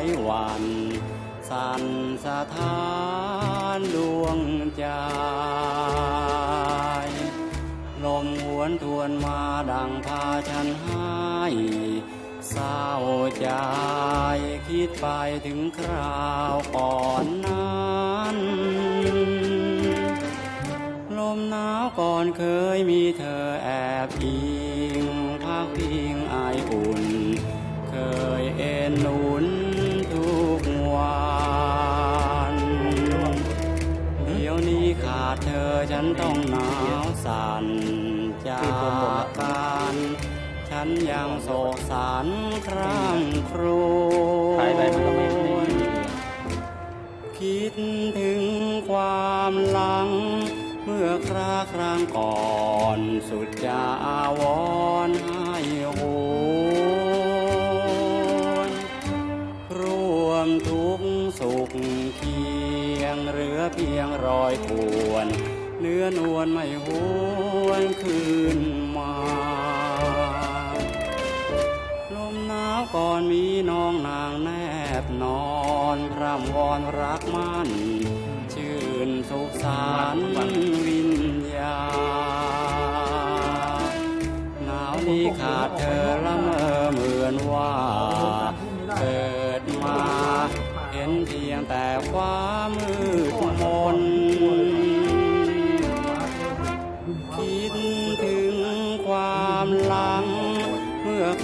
าไว้หวันสั่นสะท้านดวงใจลมหวนทวนมาดังพาฉันให้เศร้าใจคิดไปถึงคราวก่อนนั้นลมหนาวก่อนเคยมีเธอแอบอิ ต้องหนาวสั่นจากกันฉันยังโศกสันคร่ำครวถ่ายไปมันก็ไม่ไม่คิดถึงความหลัง เมื่อคราครั้งก่อนสุดจะอาวรให้โหวนรวมทุกสุขเคียงเหลือเพียงรอยทวน เนื้อนวลไม่หวนคืนมาลมหนาวก่อนมีน้องนางแนบนอนพร่ำวอนรักมันชื่นสุขสารวิญญาณหนาวนี้ขาดเธอละ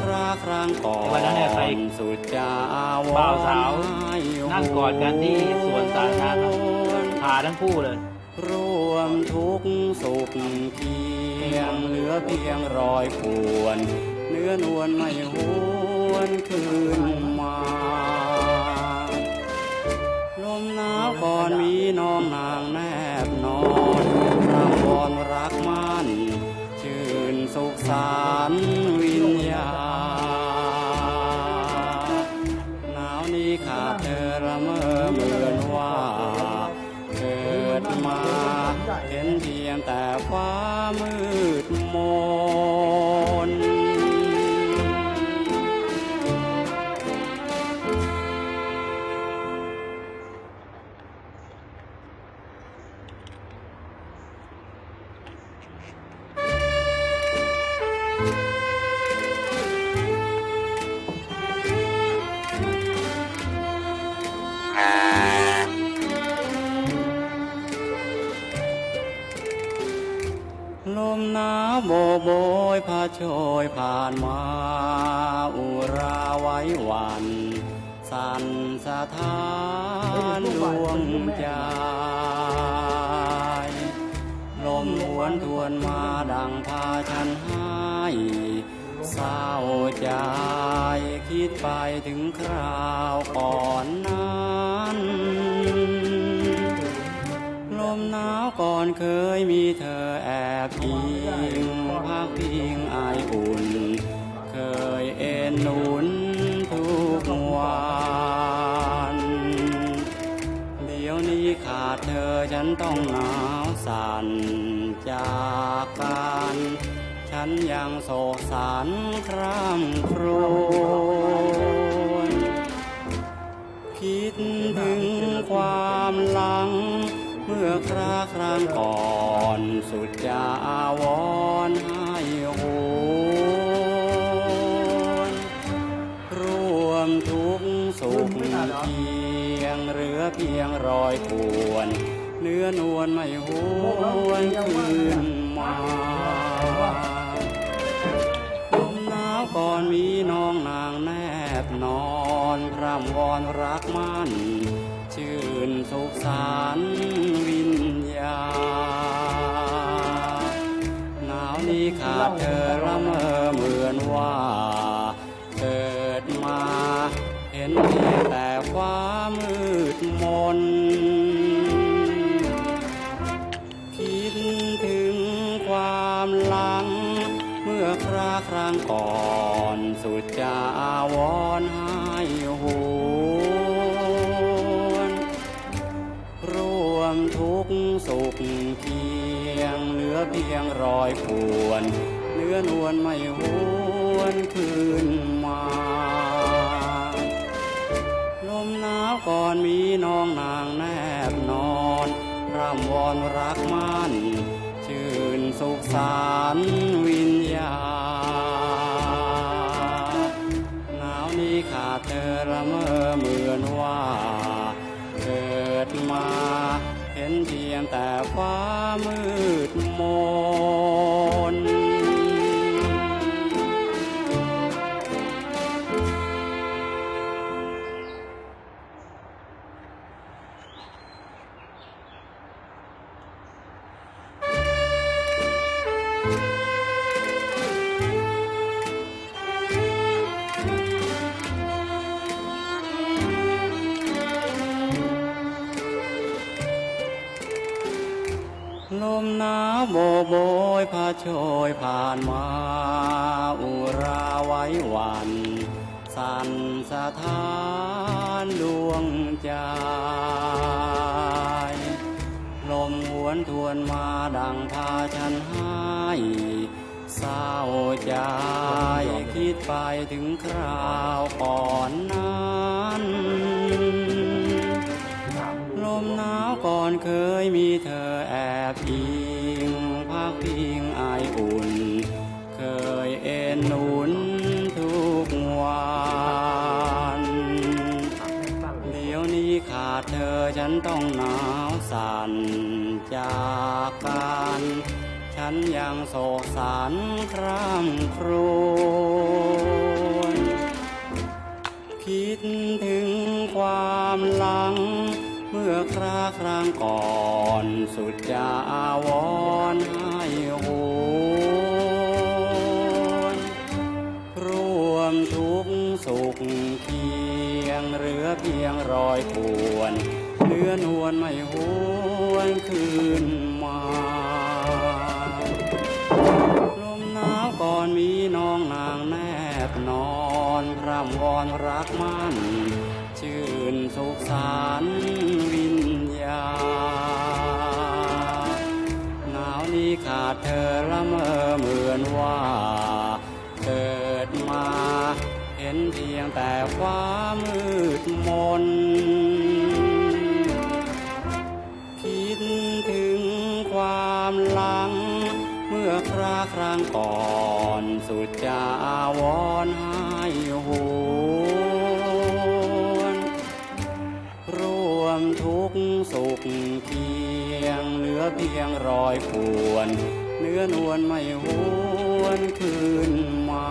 คราครั้งก่อนวันนั้นเนี่ยใครสุดจะอาวรณ์บ่าวสาวให้นั่งกอดกันที่สวนสาธารณะพาทั้งคู่เลยร่วมทุกข์สุขเพียงเหลือเพียงรอยขวน เนื้อนวลไม่หวนคืนมา แต่ฟ้ามืด ทานดวงใจลมหวนทวนมาดังพาฉันให้เศร้าใจคิดไปถึงคราวก่อนนั้นลมหนาวก่อนเคยมีเธอแอบอิงพักพิงอายอุ่น เคยเอ็นหนุน นี้ขาดเธอฉันต้องหนาวสั่นจากกันฉันยังโศกสันคร่ำครวญคิดถึงความหลัง เมื่อคราครั้งก่อนสุดจะอาวรณ์ เหลือเพียงรอยขวนเนื้อนวลไม่หวนคืนมาลมหนาวก่อนมีน้องนางแนบนอนพร่ำวอนรักมันชื่นสุขสารวิญญาณหนาวนี้ขาดเธอางก่อนสุดจะอาวรให้หวนร่วมทุกสุขเคียงเหลือเพียงรอยขวนเนื้ออนวลไม่หวนคืนมาลมหนาวก่อนมีน้องนางแนบนอนร่ำวอนรักมันชื่นสุขสารวิญญาณ แต่ฟ้ามืด โบโบยพาโชยผ่านมา อุราไว้หวัน สันสะท้านดวงใจลมหวนทวนมาดังพาฉันให้เศร้าใจคิดไปถึงคราวก่อนนั้น ฉันยังโศกสันคร่ำครวญคิดถึงความหลัง เมื่อคราครั้งก่อนสุดจะอาวรให้หนรวมทุกสุขเคียงเหลือเพียงรอยปวนเนื้อนวลไม่หวนคืนมาำวอนรักมั่น ชื่นสุขสารวิญญาณหนาวนี้ขาดเธอละเมอเหมือนว่า เกิดมา เห็นเพียงแต่ฟ้ามืดมน คิดถึงความหลัง เมื่อคราครั้งก่อนสุดจะอาวรณ อยปวน เนื้อนวลไม่หวนคืนมา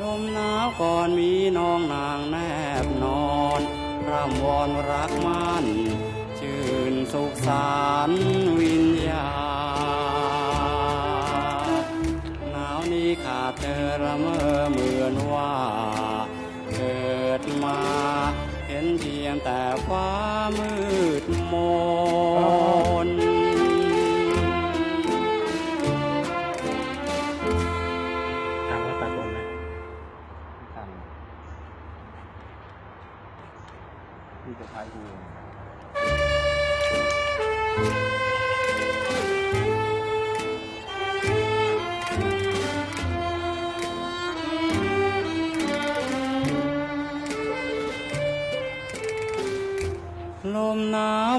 ลมหนาวก่อนมีน้องนางแนบนอนร่ำวอนรักมันชื่นสุขสารวิญญาณหนาวนี้ขาดเธอละเมอเหมือนว่า ยงแต่ฟ้ามืดมน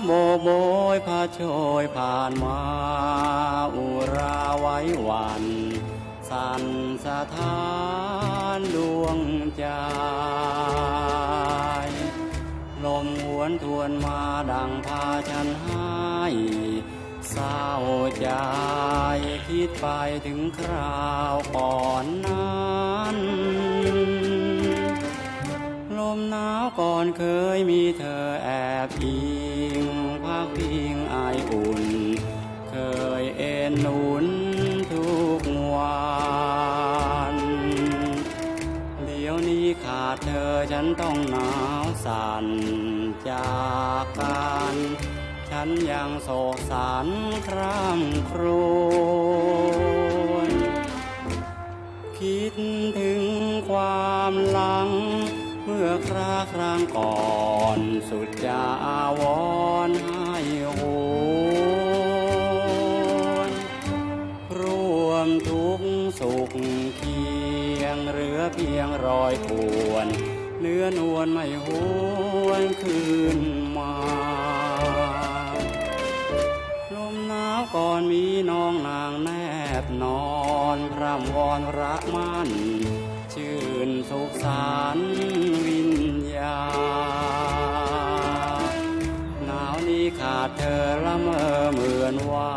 โบกโบยพาโชยผ่านมา อุราไว้หวัน สันสะท้านดวงใจลมหวนทวนมาดังพาฉันให้เศร้าใจคิดไปถึงคราวก่อนนั้นลมหนาวก่อนเคยมีเธอแอบอิง นุนทุกวันเดี๋ยวนี้ขาดเธอฉันต้องหนาวสั่นจากกันฉันยังโศกสันคร่ำครวญคิดถึงความหลัง เมื่อคราครั้งก่อนสุดจะอาวรให้ห มทุกสุขเคียงเรือเพียงรอยปวนเนื้อนวลไม่หวนคืนมาลมหนาวก่อนมีน้องนางแนบนอนพร่ำวอนรักมันชื่นสุขสารวิญญาหนาวนี้ขาดเธอละเมอเหมือนว่า